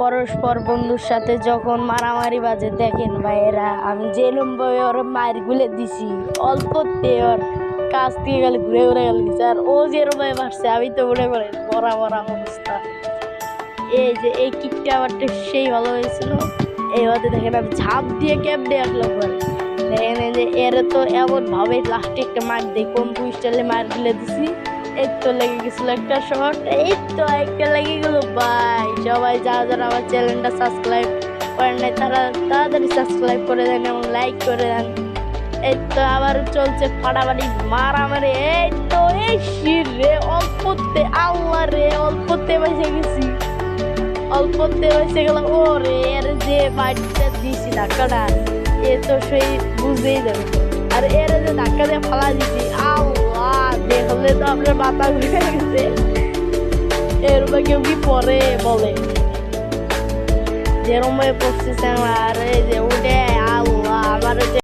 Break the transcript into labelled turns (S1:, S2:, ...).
S1: পরস্পর বন্ধুর সাথে যখন মারামারি বাজে, দেখেন ভাইয়েরা, আমি জেলুম ভাবে ওর মায়ের গুলে দিছি, অল্পতে ওর কাছ থেকে গেলে ঘুরে ঘুরে গেল আর ও যেরকম মারছে, আমি তো মনে করে মরা মরা অবস্থা। এই যে, এই কিকটা আমার তো সেই ভালো হয়েছিল। এইভাবে দেখেন আমি ঝাঁপ দিয়ে কেমনে আসলাম পরে। দেখেন এই যে, এর তো এমন ভাবে লাস্টে একটা মার কোন স্টাইলে মার গুলে দিছি। এই তো লেগে গেছিল একটা শর্ট এই তো একটা সবাই যারা যারা আমার চ্যানেলটা সাবস্ক্রাইব করেন নাই, তারা তাড়াতাড়ি সাবস্ক্রাইব করে দেন এবং লাইক করে দেন। এই তো আবার চলছে ফাটাফাটি, মারামারি। এই তো, এই শির রে, অল্পতে, আল্লাহ রে, অল্পতে বেঁচে গেছি। অল্পতে বেঁচে গেল ও রে এর যে বাড়িটা দিয়েছি ধাক্কাটা, এ তো সেই বুঝতেই যাবে। আর এর যে ধাক্কা দিয়ে ফালা দিছি আল্লাহ, দেখলে তো আপনার মাথা ঘুরে গেছে। এর কেউ কি পরে বলে যেরকম ভাবে পড়তেছে আর যে ও